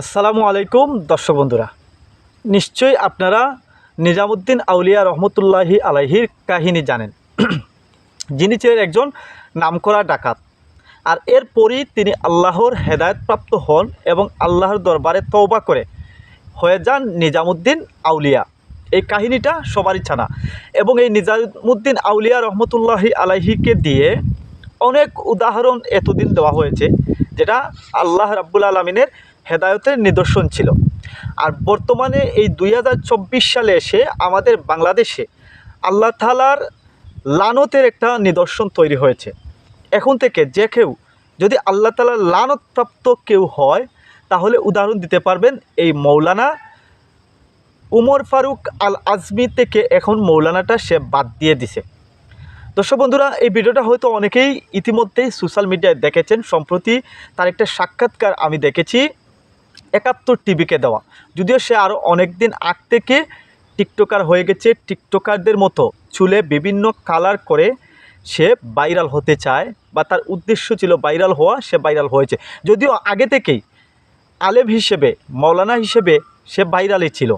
আসসালামু আলাইকুম, দর্শক বন্ধুরা। নিশ্চয়ই আপনারা নিজামুদ্দিন আউলিয়া রহমতুল্লাহি আলাইহির কাহিনী জানেন। যিনি ছিলেন একজন নামকরা ডাকাত। আর এরপরই তিনি আল্লাহর হেদায়তপ্রাপ্ত হন এবং আল্লাহর দরবারে তৌবা করে হয়ে যান নিজামুদ্দিন আউলিয়া। এই কাহিনীটা সবারই ছানা। এবং এই নিজামুদ্দিন আউলিয়া রহমতুল্লাহি আলাইহিকে দিয়ে অনেক উদাহরণ এতদিন দেওয়া হয়েছে, যেটা আল্লাহ রাব্বুল আলমিনের হেদায়তের নিদর্শন ছিল। আর বর্তমানে এই দুই হাজার চব্বিশ সালে এসে আমাদের বাংলাদেশে আল্লাহ তালার লানতের একটা নিদর্শন তৈরি হয়েছে। এখন থেকে যে কেউ যদি আল্লাহ তালার লানতপ্রাপ্ত কেউ হয়, তাহলে উদাহরণ দিতে পারবেন এই মৌলানা উমর ফারুক আল আজমি থেকে এখন মৌলানাটা সে বাদ দিয়ে দিছে। দর্শক বন্ধুরা, এই ভিডিওটা হয়তো অনেকেই ইতিমধ্যেই সোশ্যাল মিডিয়ায় দেখেছেন, সম্প্রতি তার একটা সাক্ষাৎকার আমি দেখেছি। একাত্তর টিভিকে দেওয়া। যদিও সে আরও অনেক দিন আগ থেকে টিকটকার হয়ে গেছে, টিকটকারদের মতো চুলে বিভিন্ন কালার করে সে ভাইরাল হতে চায় বা তার উদ্দেশ্য ছিল ভাইরাল হওয়া, সে ভাইরাল হয়েছে। যদিও আগে থেকেই আলেম হিসেবে, মৌলানা হিসেবে সে ভাইরালই ছিল।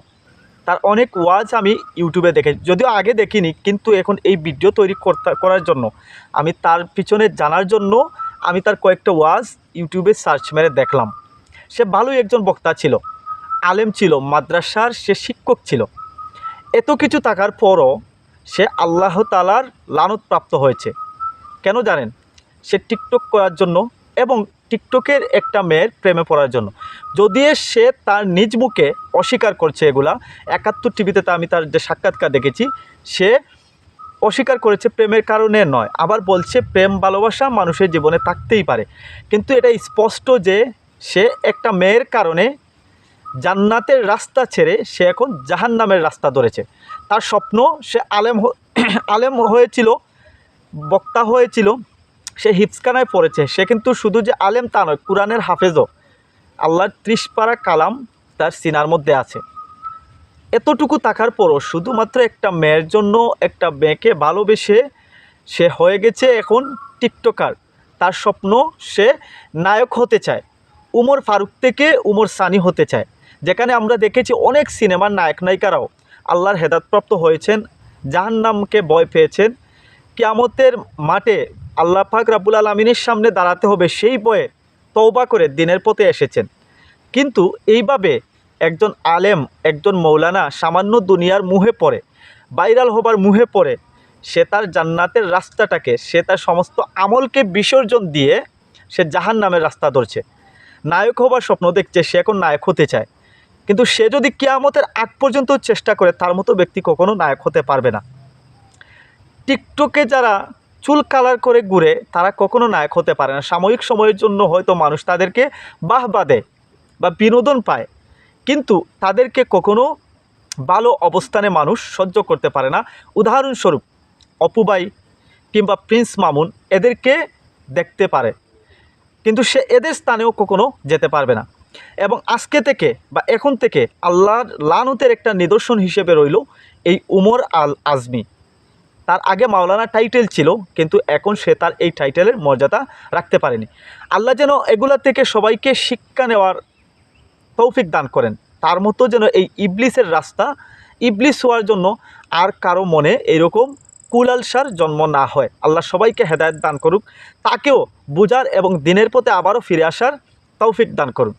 তার অনেক ওয়াজ আমি ইউটিউবে দেখে যদিও আগে দেখিনি, কিন্তু এখন এই ভিডিও তৈরি করার জন্য, আমি তার পিছনে জানার জন্য আমি তার কয়েকটা ওয়াজ ইউটিউবে সার্চ মেরে দেখলাম। সে ভালোই একজন বক্তা ছিল, আলেম ছিল, মাদ্রাসার সে শিক্ষক ছিল। এত কিছু থাকার পরও সে আল্লাহ তালার লানত প্রাপ্ত হয়েছে। কেন জানেন? সে টিকটক করার জন্য এবং টিকটকের একটা মেয়ের প্রেমে পড়ার জন্য। যদি সে তার নিজ মুখে অস্বীকার করছে এগুলা, একাত্তর টিভিতে তা আমি তার যে সাক্ষাৎকার দেখেছি, সে অস্বীকার করেছে প্রেমের কারণে নয়, আবার বলছে প্রেম ভালোবাসা মানুষের জীবনে থাকতেই পারে। কিন্তু এটা স্পষ্ট যে সে একটা মেয়ের কারণে জান্নাতের রাস্তা ছেড়ে সে এখন জাহান্নামের রাস্তা ধরেছে। তার স্বপ্ন, সে আলেম আলেম হয়েছিল, বক্তা হয়েছিল, সে হিপসখানায় পড়েছে। সে কিন্তু শুধু যে আলেম তা নয়, কোরআনের হাফেজও। আল্লাহর ত্রিশ পারা কালাম তার সিনার মধ্যে আছে। এতটুকু থাকার পরও শুধুমাত্র একটা মেয়ের জন্য একটা মেয়েকে ভালোবেসে সে হয়ে গেছে এখন টিকটকার। তার স্বপ্ন, সে নায়ক হতে চায়। উমর ফারুক থেকে উমর সানি হতে চায়। যেখানে আমরা দেখেছি অনেক সিনেমার নায়ক নায়িকারাও আল্লাহর হেদাতপ্রাপ্ত হয়েছেন, জাহান্নামকে ভয় পেয়েছেন। কিয়ামতের মাঠে আল্লাহ পাক রাবুল আলমিনের সামনে দাঁড়াতে হবে সেই বয়ে তৌবা করে দিনের পথে এসেছেন। কিন্তু এইভাবে একজন আলেম, একজন মৌলানা সামান্য দুনিয়ার মুহে পড়ে, ভাইরাল হবার মুহে পড়ে, সে তার জান্নাতের রাস্তাটাকে, সে তার সমস্ত আমলকে বিসর্জন দিয়ে সে জাহান নামের রাস্তা ধরছে। নায়ক হবার স্বপ্ন দেখছে, সে এখন নায়ক হতে চায়। কিন্তু সে যদি কেয়ামতের আগ পর্যন্ত চেষ্টা করে, তার মতো ব্যক্তি কখনো নায়ক হতে পারবে না। টিকটকে যারা চুল কালার করে ঘুরে, তারা কখনো নায়ক হতে পারে না। সাময়িক সময়ের জন্য হয়তো মানুষ তাদেরকে বাহবা দেয় বা বিনোদন পায়, কিন্তু তাদেরকে কখনো ভালো অবস্থানে মানুষ সহ্য করতে পারে না। উদাহরণস্বরূপ অপুবাই কিংবা প্রিন্স মামুন এদেরকে দেখতে পারে। কিন্তু সে এদের স্থানেও কখনো যেতে পারবে না। এবং আজকে থেকে বা এখন থেকে আল্লাহর লানতের একটা নিদর্শন হিসেবে রইল এই উমর আল আজমি তার আগে মাওলানা টাইটেল ছিল, কিন্তু এখন সে তার এই টাইটেলের মর্যাদা রাখতে পারেনি। আল্লাহ যেন এগুলা থেকে সবাইকে শিক্ষা নেওয়ার তৌফিক দান করেন। তার মতো যেন এই ইবলিসের রাস্তা ইবলিস হওয়ার জন্য আর কারও মনে এরকম কুলালসার জন্ম না হয়। আল্লাহ সবাইকে হেদায়ত দান করুক। তাকেও বুজার এবং দিনের পথে আবারও ফিরে আসার তৌফিক দান করুন।